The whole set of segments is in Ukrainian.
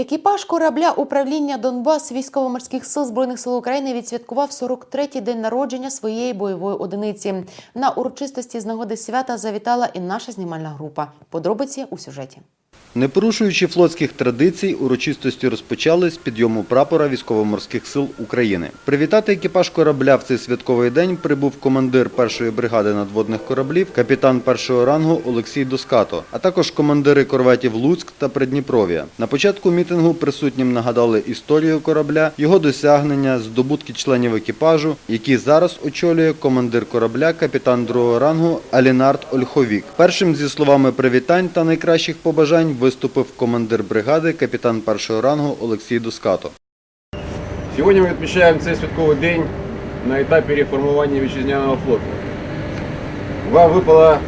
Екіпаж корабля управління Донбас військово-морських сил збройних сил України відсвяткував 43-й день народження своєї бойової одиниці. На урочистості з нагоди свята завітала і наша знімальна група. Подробиці у сюжеті. Не порушуючи флотських традицій, урочистості розпочали з підйому прапора військово-морських сил України. Привітати екіпаж корабля в цей святковий день прибув командир першої бригади надводних кораблів, капітан першого рангу Олексій Доскато, а також командири корветів Луцьк та Придніпров'я. На початку мітингу присутнім нагадали історію корабля, його досягнення, здобутки членів екіпажу, які зараз очолює командир корабля, капітан другого рангу Алінард Ольховік. Першим зі словами привітань та найкращих побажань виступив командир бригади, капітан першого рангу Олексій Доскато. Сьогодні ми відмічаємо цей святковий день на етапі реформування вітчизняного флоту. Вам випала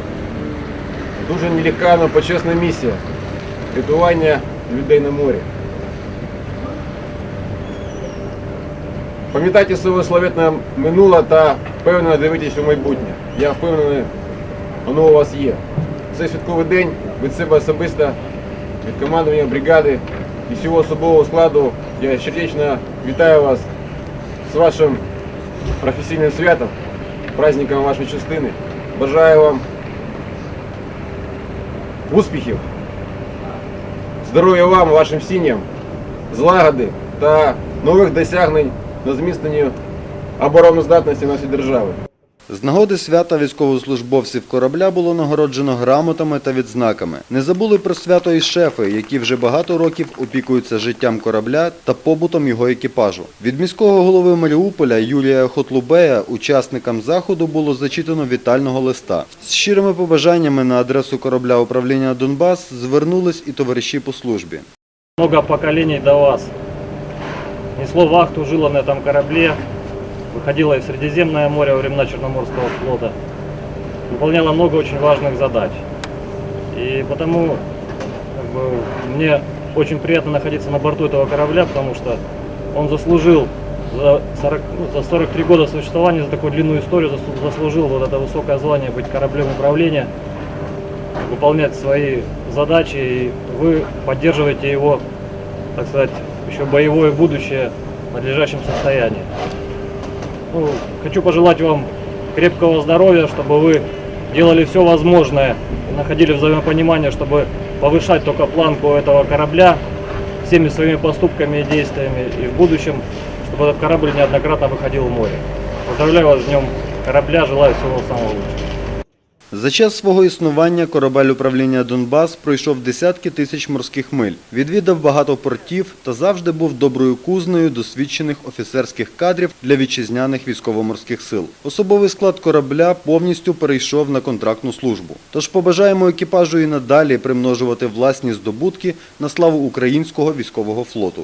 дуже нелегка, але почесна місія рятування людей на морі. Пам'ятайте своє славетне минуле та впевнено дивитесь у майбутнє. Я впевнений, воно у вас є. Цей святковий день від себе особисто, від командування бригади і всього особового складу я сердечно вітаю вас з вашим професійним святом, праздником вашої частини. Бажаю вам успіхів, здоров'я вам, вашим сім'ям, злагоди та нових досягнень на зміцненні обороноздатності нашої держави. З нагоди свята військовослужбовців корабля було нагороджено грамотами та відзнаками. Не забули про свято і шефи, які вже багато років опікуються життям корабля та побутом його екіпажу. Від міського голови Маріуполя Юлія Хотлубея учасникам заходу було зачитано вітального листа. З щирими побажаннями на адресу корабля управління Донбас звернулись і товариші по службі. Много поколений до вас. Несло вахту, жило на этом корабле, выходило и в Средиземное море во времена Черноморского флота. Выполняло много очень важных задач. И потому как бы, мне очень приятно находиться на борту этого корабля, потому что он заслужил за, 40, ну, за 43 года существования, за такую длинную историю заслу- заслужил вот это высокое звание быть кораблем управления, выполнять свои задачи, и вы поддерживаете его, так сказать, еще боевое будущее в надлежащем состоянии. Ну, хочу пожелать вам крепкого здоровья, чтобы вы делали все возможное находили взаимопонимание, чтобы повышать только планку этого корабля всеми своими поступками и действиями и в будущем, чтобы этот корабль неоднократно выходил в море. Поздравляю вас с Днем корабля, желаю всего самого лучшего. За час свого існування корабель управління Донбас пройшов десятки тисяч морських миль, відвідав багато портів та завжди був доброю кузнею досвідчених офіцерських кадрів для вітчизняних військово-морських сил. Особовий склад корабля повністю перейшов на контрактну службу. Тож побажаємо екіпажу і надалі примножувати власні здобутки на славу українського військового флоту.